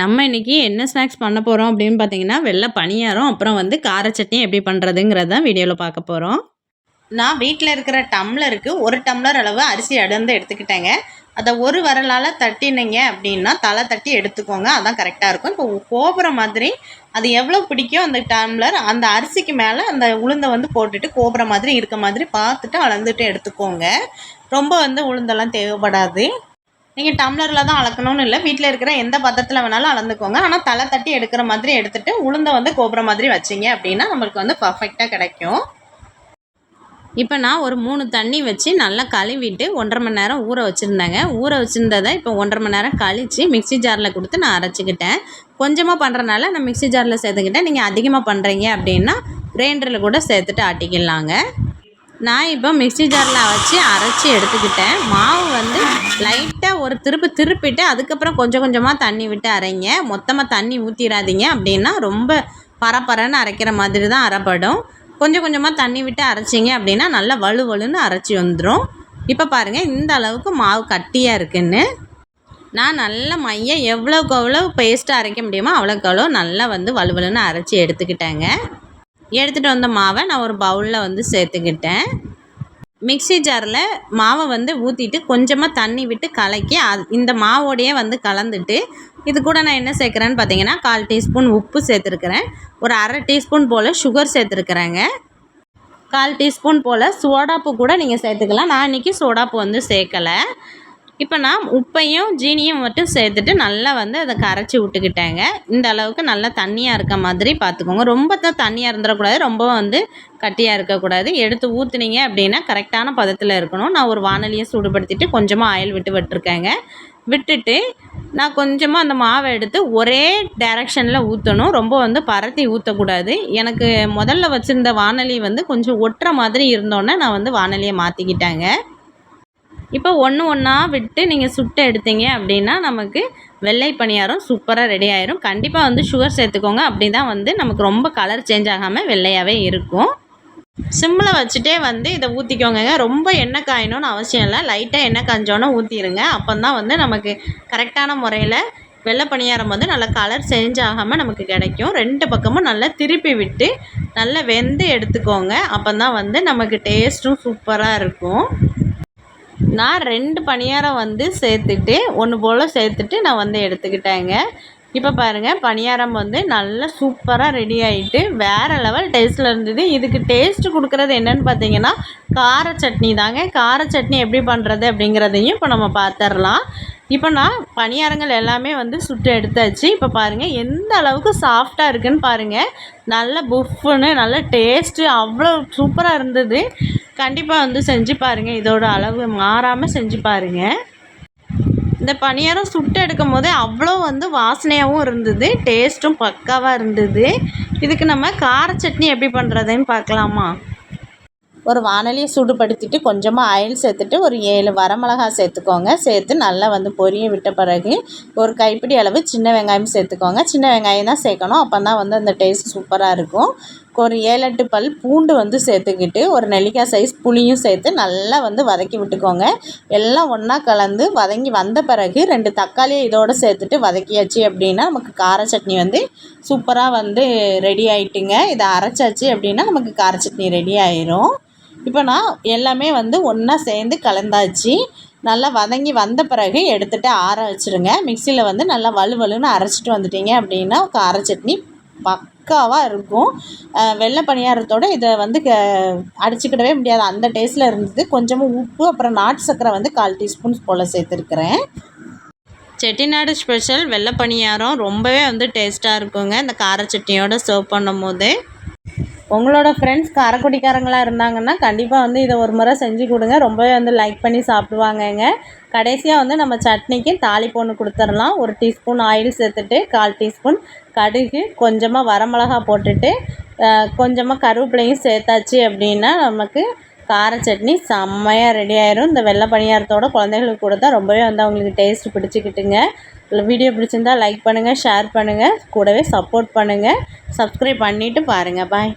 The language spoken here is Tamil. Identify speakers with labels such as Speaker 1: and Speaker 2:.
Speaker 1: நம்ம இன்றைக்கி என்ன ஸ்நாக்ஸ் பண்ண போகிறோம் அப்படின்னு பார்த்தீங்கன்னா வெள்ளை பணியாரம் அப்புறம் வந்து கார சட்னி எப்படி பண்ணுறதுங்கிறத வீடியோவில் பார்க்க போகிறோம் நான் வீட்டில் இருக்கிற டம்ளருக்கு ஒரு டம்ளர் அளவு அரிசி அடர்ந்து எடுத்துக்கிட்டேங்க. அதை ஒரு வரலால் தட்டினீங்க அப்படின்னா தலை தட்டி எடுத்துக்கோங்க. அதான் கரெக்டாக இருக்கும். இப்போ கோபுர மாதிரி அது எவ்வளோ பிடிக்கும் அந்த டம்ளர் அந்த அரிசிக்கு மேலே அந்த உளுந்தை வந்து போட்டுட்டு கோபுர மாதிரி இருக்க மாதிரி பார்த்துட்டு அளந்துட்டு எடுத்துக்கோங்க. ரொம்ப வந்து உளுந்தெல்லாம் தேவைப்படாது. நீங்கள் டம்ளரில் தான் அளக்கணும்னு இல்லை. வீட்டில் இருக்கிற எந்த பத்திரத்தில் வேணாலும் அளந்துக்கோங்க. ஆனால் தலை தட்டி எடுக்கிற மாதிரி எடுத்துகிட்டு உளுந்தை வந்து கோபுரம் மாதிரி வச்சிங்க அப்படின்னா நம்மளுக்கு வந்து பர்ஃபெக்டாக கிடைக்கும். இப்போ நான் ஒரு மூணு தண்ணி வச்சு நல்லா கழுவிட்டு ஒன்றரை மணி நேரம் ஊற வச்சுருந்தேங்க. ஊற வச்சுருந்ததை இப்போ ஒன்றரை மணி நேரம் கழித்து மிக்சி ஜாரில் கொடுத்து நான் அரைச்சிக்கிட்டேன். கொஞ்சமாக பண்ணுறனால நான் மிக்சி ஜாரில் சேர்த்துக்கிட்டேன். நீங்கள் அதிகமாக பண்ணுறீங்க அப்படின்னா கிரைண்டரில் கூட சேர்த்துட்டு ஆட்டிக்கலாங்க. நான் இப்போ மிக்சி ஜாரில் வச்சு அரைச்சி எடுத்துக்கிட்டேன். மாவு வந்து லைட்டாக ஒரு திருப்பு திருப்பிட்டு அதுக்கப்புறம் கொஞ்சம் கொஞ்சமாக தண்ணி விட்டு அரைங்க. மொத்தமாக தண்ணி ஊற்றிடாதீங்க அப்படின்னா ரொம்ப பரப்பரன்னு அரைக்கிற மாதிரி தான் அரைப்படும். கொஞ்சம் கொஞ்சமாக தண்ணி விட்டு அரைச்சிங்க அப்படின்னா நல்லா வலு வலுன்னு அரைச்சி வந்துடும் இப்போ பாருங்கள் இந்த அளவுக்கு மாவு கட்டியாக இருக்குன்னு. நான் நல்ல மைய எவ்வளோக்கு எவ்வளோ பேஸ்ட்டாக அரைக்க முடியுமோ அவ்வளோக்கு அவ்வளோ நல்லா வந்து வலுவலுன்னு அரைச்சி எடுத்துக்கிட்டேங்க. எடுத்துகிட்டு வந்த மாவை நான் ஒரு பவுலில் வந்து சேர்த்துக்கிட்டேன். மிக்சி ஜாரில் மாவை வந்து ஊற்றிட்டு கொஞ்சமாக தண்ணி விட்டு கலக்கி அது இந்த மாவோடையே வந்து கலந்துட்டு இது கூட நான் என்ன சேர்க்குறேன்னு பார்த்தீங்கன்னா கால் டீஸ்பூன் உப்பு சேர்த்துருக்குறேன். ஒரு அரை டீஸ்பூன் போல் சுகர் சேர்த்துருக்குறேங்க. கால் டீஸ்பூன் போல் சோடாப்பு கூட நீங்கள் சேர்த்துக்கலாம். நான் இன்றைக்கி சோடாப்பு வந்து சேர்க்கலை. இப்போ நான் உப்பையும் ஜீனியும் மட்டும் சேர்த்துட்டு நல்லா வந்து அதை கரைச்சி விட்டுக்கிட்டேங்க. இந்த அளவுக்கு நல்லா தண்ணியாக இருக்க மாதிரி பார்த்துக்கோங்க ரொம்ப தான் தண்ணியாக இருந்துடக்கூடாது. ரொம்ப வந்து கட்டியாக இருக்கக்கூடாது. எடுத்து ஊற்றுனீங்க அப்படின்னா கரெக்டான பதத்தில் இருக்கணும். நான் ஒரு வானலியை சூடுபடுத்திட்டு கொஞ்சமாக ஆயில் விட்டு விட்டுருக்கேங்க. விட்டுட்டு நான் கொஞ்சமாக அந்த மாவை எடுத்து ஒரே டைரக்ஷனில் ஊற்றணும் ரொம்ப வந்து பரத்தி ஊற்றக்கூடாது எனக்கு முதல்ல வச்சுருந்த வானொலி வந்து கொஞ்சம் ஒட்டுற மாதிரி இருந்தோன்னே நான் வந்து வானொலியை மாற்றிக்கிட்டேங்க இப்போ ஒன்று ஒன்றா விட்டு நீங்கள் சுட்டு எடுத்தீங்க அப்படின்னா நமக்கு வெள்ளை பணியாரம் சூப்பராக ரெடி ஆயிரும். கண்டிப்பாக வந்து சுகர் சேர்த்துக்கோங்க. அப்படி தான் வந்து நமக்கு ரொம்ப கலர் சேஞ்ச் ஆகாமல் வெள்ளையாகவே இருக்கும். சிம்மில் வச்சுட்டே வந்து இதை ஊற்றிக்கோங்க ரொம்ப எண்ணெய் காயணும்னு அவசியம் இல்லை. லைட்டாக எண்ணெய் காஞ்சோன்னே ஊற்றிடுங்க அப்போ தான் வந்து நமக்கு கரெக்டான முறையில் வெள்ளை பணியாரம் வந்து நல்லா கலர் சேஞ்ச் ஆகாமல் நமக்கு கிடைக்கும். ரெண்டு பக்கமும் நல்லா திருப்பி விட்டு நல்லா வெந்து எடுத்துக்கோங்க. அப்போ தான் வந்து நமக்கு டேஸ்ட்டும் சூப்பராக இருக்கும். நான் ரெண்டு பணியாரம் வந்து சேர்த்துட்டு ஒன்று போல் சேர்த்துட்டு நான் வந்து எடுத்துக்கிட்டேங்க. இப்போ பாருங்கள் பணியாரம் வந்து நல்லா சூப்பராக ரெடி ஆகிட்டு வேறு லெவல் டேஸ்ட்டில் இருந்தது. இதுக்கு டேஸ்ட்டு கொடுக்குறது என்னென்னு பார்த்தீங்கன்னா கார சட்னி தாங்க. கார சட்னி எப்படி பண்ணுறது அப்படிங்கிறதையும் இப்போ நம்ம பார்த்துடலாம் இப்போ நான் பணியாரங்கள் எல்லாமே வந்து சுட்டு எடுத்தாச்சு. இப்போ பாருங்கள் எந்த அளவுக்கு சாஃப்டாக இருக்குதுன்னு பாருங்கள் நல்ல புஃப்னு நல்ல டேஸ்ட்டு அவ்வளோ சூப்பராக இருந்தது. கண்டிப்பாக வந்து செஞ்சு பாருங்கள் இதோட அளவு மாறாமல் செஞ்சு பாருங்கள் இந்த பணியாரம் சுட்டு எடுக்கும் போதே அவ்வளோ வந்து வாசனையாகவும் இருந்தது. டேஸ்ட்டும் பக்காவாக இருந்தது. இதுக்கு நம்ம கார சட்னி எப்படி பண்ணுறதுன்னு பார்க்கலாமா? ஒரு வானலியை சூடுபடுத்திட்டு கொஞ்சமாக ஆயில் சேர்த்துட்டு ஒரு ஏழு வரமிளகா சேர்த்துக்கோங்க. சேர்த்து நல்லா வந்து பொரிய விட்ட பிறகு ஒரு கைப்பிடி அளவு சின்ன வெங்காயம் சேர்த்துக்கோங்க. சின்ன வெங்காயம் தான் சேர்க்கணும். அப்போ தான் வந்து அந்த டேஸ்ட் சூப்பராக இருக்கும். ஒரு ஏழு எட்டு பல் பூண்டு வந்து சேர்த்துக்கிட்டு ஒரு நெல்லிக்காய் சைஸ் புளியும் சேர்த்து நல்லா வந்து வதக்கி விட்டுக்கோங்க. எல்லாம் ஒன்றா கலந்து வதங்கி வந்த பிறகு ரெண்டு தக்காளியை இதோடு சேர்த்துட்டு வதக்கியாச்சு அப்படின்னா நமக்கு கார சட்னி வந்து சூப்பராக வந்து ரெடி ஆகிட்டுங்க இதை அரைச்சாச்சு அப்படின்னா நமக்கு கார சட்னி ரெடி ஆயிரும். இப்போ நான் எல்லாமே வந்து ஒன்றா சேர்ந்து கலந்தாச்சு. நல்லா வதங்கி வந்த பிறகு எடுத்துகிட்டு ஆற வச்சுருங்க. மிக்சியில் வந்து நல்லா வலுவலுன்னு அரைச்சிட்டு வந்துட்டீங்க அப்படின்னா கார சட்னி பா பக்காவாக இருக்கும். வெள்ளை பணியாரத்தோடு இதை வந்து க அடிச்சுக்கிடவே முடியாது. அந்த டேஸ்ட்டில் இருந்தது. கொஞ்சமாக உப்பு அப்புறம் நாட்டு சர்க்கரை வந்து கால் டீஸ்பூன் போல் சேர்த்துருக்குறேன். செட்டிநாடு ஸ்பெஷல் வெள்ளை பணியாரம் ரொம்பவே வந்து டேஸ்ட்டாக இருக்குங்க. இந்த கார சட்னியோடு சர்வ் பண்ணும் போது உங்களோட ஃப்ரெண்ட்ஸ் காரக்குடிக்காரங்களாக இருந்தாங்கன்னா கண்டிப்பாக வந்து இதை ஒரு முறை செஞ்சு கொடுங்க. ரொம்பவே வந்து லைக் பண்ணி சாப்பிடுவாங்கங்க. கடைசியாக வந்து நம்ம சட்னிக்கு தாளிப்பு ஒன்று கொடுத்துர்லாம் ஒரு டீஸ்பூன் ஆயில் சேர்த்துட்டு கால் டீஸ்பூன் கடுகு கொஞ்சமாக வரமிளகா போட்டுட்டு கொஞ்சமாக கருவேப்பிலையும் சேர்த்தாச்சு அப்படின்னா நமக்கு கார சட்னி செம்மையாக ரெடி ஆயிரும். இந்த வெள்ளை பணியாரத்தோட குழந்தைகளுக்கு கொடுத்தா ரொம்பவே வந்து அவங்களுக்கு டேஸ்ட் பிடிச்சிக்கிட்டுங்க. வீடியோ பிடிச்சிருந்தா லைக் பண்ணுங்கள் ஷேர் பண்ணுங்கள் கூடவே சப்போர்ட் பண்ணுங்கள் சப்ஸ்கிரைப் பண்ணிவிட்டு பாருங்கள் பாய்